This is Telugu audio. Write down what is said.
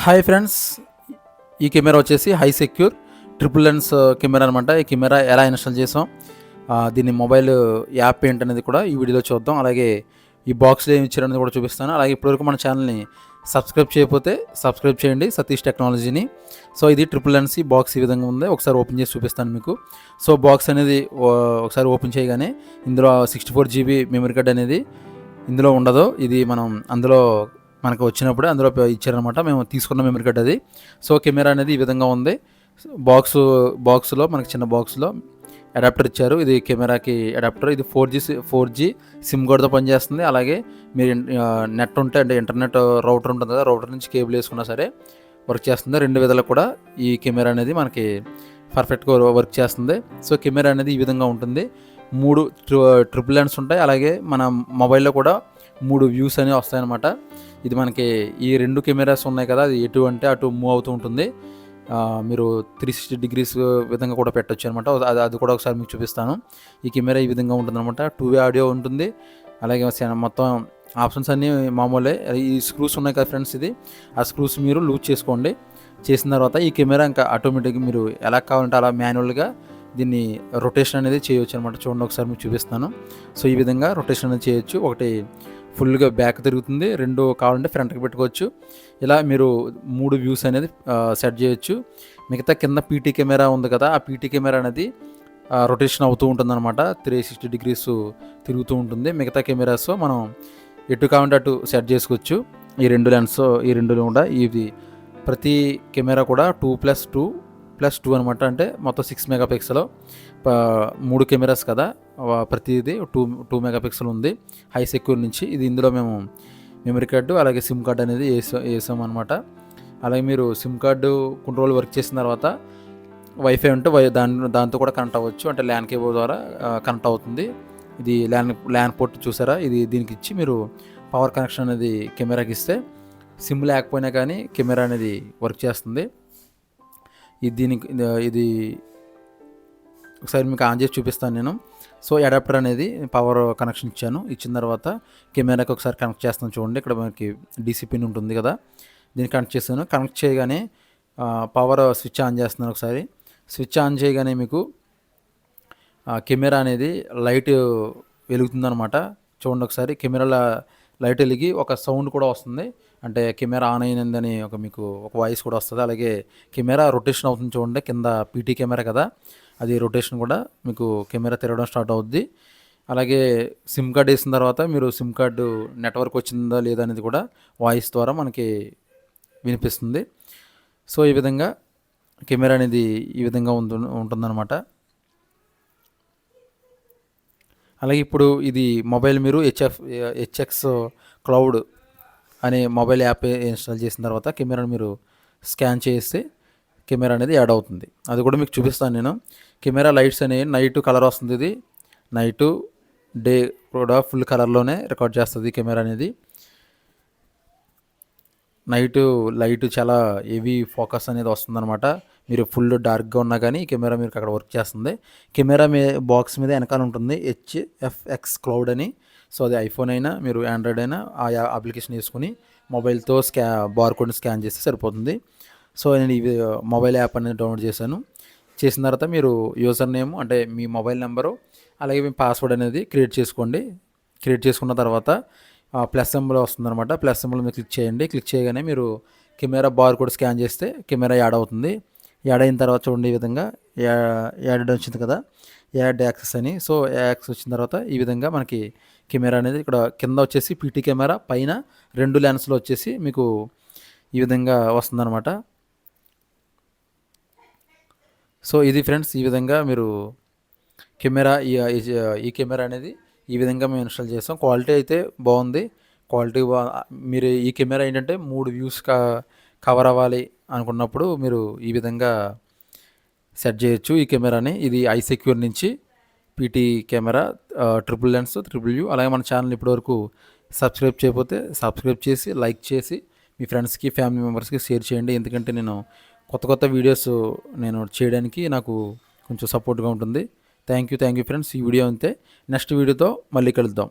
హాయ్ ఫ్రెండ్స్ ఈ కెమెరా వచ్చేసి hi secure triple lens camera అనమాట ఈ కెమెరా ఎలా ఇన్స్టాల్ చేసాం దీని మొబైల్ యాప్ ఏంటనేది కూడా ఈ వీడియోలో చూద్దాం. అలాగే ఈ బాక్స్లో ఏమి ఇచ్చారనేది కూడా చూపిస్తాను. అలాగే ఇప్పటివరకు మన ఛానల్ని సబ్స్క్రైబ్ చేయకపోతే సబ్స్క్రైబ్ చేయండి సతీష్ టెక్నాలజీని. సో ఇది ట్రిపుల్ లెన్స్ ఈ బాక్స్ ఈ విధంగా ఉంది. ఒకసారి ఓపెన్ చేసి చూపిస్తాను మీకు. సో బాక్స్ అనేది ఓ- ఒకసారి ఓపెన్ చేయగానే ఇందులో sixty four GB memory card అనేది ఇందులో ఉండదు. ఇది మనం అందులో మనకు వచ్చినప్పుడు అందులో ఇచ్చారనమాట మేము తీసుకున్న మెమరీ కార్డ్ అది. సో కెమెరా అనేది ఈ విధంగా ఉంది. బాక్స్ బాక్స్లో మనకి చిన్న బాక్స్లో అడాప్టర్ ఇచ్చారు. ఇది కెమెరాకి అడాప్టర్ ఇది four G four G SIM కార్డ్తో పనిచేస్తుంది. అలాగే మీరు నెట్ ఉంటే అంటే ఇంటర్నెట్ రౌటర్ ఉంటుంది కదా రౌటర్ నుంచి కేబుల్ వేసుకున్నా సరే వర్క్ చేస్తుంది. రెండు విధాలు కూడా ఈ కెమెరా అనేది మనకి పర్ఫెక్ట్గా వర్క్ చేస్తుంది. సో కెమెరా అనేది ఈ విధంగా ఉంటుంది. మూడు ట్రిపుల్ లెన్స్ ఉంటాయి. అలాగే మన మొబైల్లో కూడా మూడు వ్యూస్ అనేవి వస్తాయన్నమాట. ఇది మనకి ఈ రెండు కెమెరాస్ ఉన్నాయి కదా అది ఎటు అంటే అటు మూవ్ అవుతూ ఉంటుంది. మీరు త్రీ సిక్స్టీ డిగ్రీస్ విధంగా కూడా పెట్టొచ్చు అనమాట అది అది కూడా ఒకసారి మీకు చూపిస్తాను. ఈ కెమెరా ఈ విధంగా ఉంటుంది అనమాట టూ వే ఆడియో ఉంటుంది అలాగే మొత్తం ఆప్షన్స్ అన్నీ మామూలే. ఈ స్క్రూస్ ఉన్నాయి కదా ఫ్రెండ్స్ ఇది. ఆ స్క్రూస్ మీరు లూజ్ చేసుకోండి. చేసిన తర్వాత ఈ కెమెరా ఇంకా ఆటోమేటిక్గా మీరు ఎలా కావాలంటే అలా మాన్యువల్గా దీన్ని రొటేషన్ అనేది చేయొచ్చు అనమాట చూడండి ఒకసారి మీకు చూపిస్తాను. సో ఈ విధంగా రొటేషన్ అనేది చేయొచ్చు. ఒకటి ఫుల్గా బ్యాక్ తిరుగుతుంది. రెండు కావాలంటే ఫ్రంట్కి పెట్టుకోవచ్చు. ఇలా మీరు మూడు వ్యూస్ అనేది సెట్ చేయొచ్చు. మిగతా కింద పీటీ కెమెరా ఉంది కదా ఆ పీటీ కెమెరా అనేది రొటేషన్ అవుతూ ఉంటుంది అనమాట త్రీ సిక్స్టీ డిగ్రీస్ తిరుగుతూ ఉంటుంది. మిగతా కెమెరాస్ మనం ఎటు కావాలంటే అటు సెట్ చేసుకోవచ్చు. ఈ రెండు లెన్స్ ఈ రెండు కూడా ఇది ప్రతి కెమెరా కూడా two plus two plus two అనమాట అంటే మొత్తం సిక్స్ మెగా పిక్సెల్ మూడు కెమెరాస్ కదా ప్రతిదీ టూ టూ మెగా పిక్సెల్ ఉంది. హై సెక్యూర్ నుంచి ఇది ఇందులో మేము మెమరీ కార్డు అలాగే సిమ్ కార్డు అనేది వేసా వేసాం అనమాట అలాగే మీరు సిమ్ కార్డు కొన్ని రోజులు వర్క్ చేసిన తర్వాత వైఫై ఉంటే వై దాని దాంతో కూడా కనెక్ట్ అవ్వచ్చు. అంటే ల్యాన్ కేబుల్ ద్వారా కనెక్ట్ అవుతుంది. ఇది ల్యాన్ ల్యాన్ పోర్ట్ చూసారా? ఇది దీనికి ఇచ్చి మీరు పవర్ కనెక్షన్ అనేది కెమెరాకి ఇస్తే సిమ్ లేకపోయినా కానీ కెమెరా అనేది వర్క్ చేస్తుంది. ఇది దీనికి ఇది ఒకసారి మీకు ఆన్ చేసి చూపిస్తాను నేను. సో అడాప్టర్ అనేది పవర్ కనెక్షన్ ఇచ్చాను. ఇచ్చిన తర్వాత కెమెరాకి ఒకసారి కనెక్ట్ చేస్తాను చూడండి. ఇక్కడ మనకి డీసీ పిన్ ఉంటుంది కదా. దీన్ని కనెక్ట్ చేస్తాను కనెక్ట్ చేయగానే పవర్ స్విచ్ ఆన్ చేస్తున్నాను ఒకసారి. స్విచ్ ఆన్ చేయగానే మీకు కెమెరా అనేది లైట్ వెలుగుతుందనమాట చూడండి ఒకసారి. కెమెరాలో లైట్ వెలిగి ఒక సౌండ్ కూడా వస్తుంది. అంటే కెమెరా ఆన్ అయినందని ఒక మీకు ఒక వాయిస్ కూడా వస్తుంది. అలాగే కెమెరా రొటేషన్ అవుతుంది చూడండి. కింద పీటీ కెమెరా కదా. అది రొటేషన్ కూడా మీకు కెమెరా తిరగడం స్టార్ట్ అవుద్ది. అలాగే సిమ్ కార్డ్ వేసిన తర్వాత మీరు సిమ్ కార్డు నెట్వర్క్ వచ్చిందా లేదా అనేది కూడా వాయిస్ ద్వారా మనకి వినిపిస్తుంది. సో ఈ విధంగా కెమెరా అనేది ఈ విధంగా ఉంటు ఉంటుందన్నమాట. అలాగే ఇప్పుడు ఇది మొబైల్ మీరు హెచ్ఎఫ్ హెచ్ఎక్స్ క్లౌడ్ అనే మొబైల్ యాప్ ఇన్స్టాల్ చేసిన తర్వాత కెమెరాను మీరు స్కాన్ చేస్తే కెమెరా అనేది యాడ్ అవుతుంది. అది కూడా మీకు చూపిస్తాను నేను. కెమెరా లైట్స్ అనేవి నైట్ కలర్ వస్తుంది ఇది. నైటు డే కూడా ఫుల్ కలర్లోనే రికార్డ్ చేస్తుంది కెమెరా అనేది. నైట్ లైట్ చాలా హెవీ ఫోకస్ అనేది వస్తుందన్నమాట. మీరు ఫుల్ డార్క్గా ఉన్నా కానీ ఈ కెమెరా మీరు అక్కడ వర్క్ చేస్తుంది. కెమెరా మీ బాక్స్ మీద వెనకాల ఉంటుంది హెచ్ఎఫ్ఎక్స్ క్లౌడ్ అని. సో అది ఐఫోన్ అయినా మీరు ఆండ్రాయిడ్ అయినా ఆ అప్లికేషన్ వేసుకుని మొబైల్తో స్కా బార్ కోడ్ని స్కాన్ చేస్తే సరిపోతుంది. సో నేను ఇవి uh, మొబైల్ యాప్ అనేది డౌన్లోడ్ చేశాను. చేసిన తర్వాత మీరు యూజర్ నేమ్ అంటే మీ మొబైల్ నెంబరు అలాగే మీ పాస్వర్డ్ అనేది క్రియేట్ చేసుకోండి. క్రియేట్ చేసుకున్న తర్వాత ప్లస్ సింబల్ వస్తుందన్నమాట. ప్లస్ సింబల్ మీద క్లిక్ చేయండి. క్లిక్ చేయగానే మీరు కెమెరా బార్ కోడ్ స్కాన్ చేస్తే కెమెరా యాడ్ అవుతుంది. యాడ్ అయిన తర్వాత చూడండి ఈ విధంగా. యాడ్ వచ్చింది కదా. యాడ్ యాక్సెస్ అని. సో యాక్సెస్ వచ్చిన తర్వాత ఈ విధంగా మనకి కెమెరా అనేది ఇక్కడ కింద వచ్చేసి పీటీ కెమెరా పైన రెండు లెన్స్లో వచ్చేసి మీకు ఈ విధంగా వస్తుందన్నమాట. సో ఇది ఫ్రెండ్స్ ఈ విధంగా మీరు కెమెరా ఈ ఈ కెమెరా అనేది ఈ విధంగా మేము ఇన్స్టాల్ చేస్తాం క్వాలిటీ అయితే బాగుంది. క్వాలిటీ బా మీరు ఈ కెమెరా ఏంటంటే మూడు వ్యూస్ కవర్ అవ్వాలి. అనుకున్నప్పుడు మీరు ఈ విధంగా సెట్ చేయొచ్చు ఈ కెమెరాని. ఇది ఐ సెక్యూర్ నుంచి PT camera triple lens triple U. అలాగే మన ఛానల్ ఇప్పటివరకు సబ్స్క్రైబ్ చేయకపోతే సబ్స్క్రైబ్ చేసి లైక్ చేసి మీ ఫ్రెండ్స్కి ఫ్యామిలీ మెంబర్స్కి షేర్ చేయండి. ఎందుకంటే నేను కొత్త కొత్త వీడియోస్ నేను చేయడానికి నాకు కొంచెం సపోర్ట్గా ఉంటుంది. Thank you thank you friends. ఈ వీడియో అంతే. నెక్స్ట్ వీడియోతో మళ్ళీ కలుద్దాం.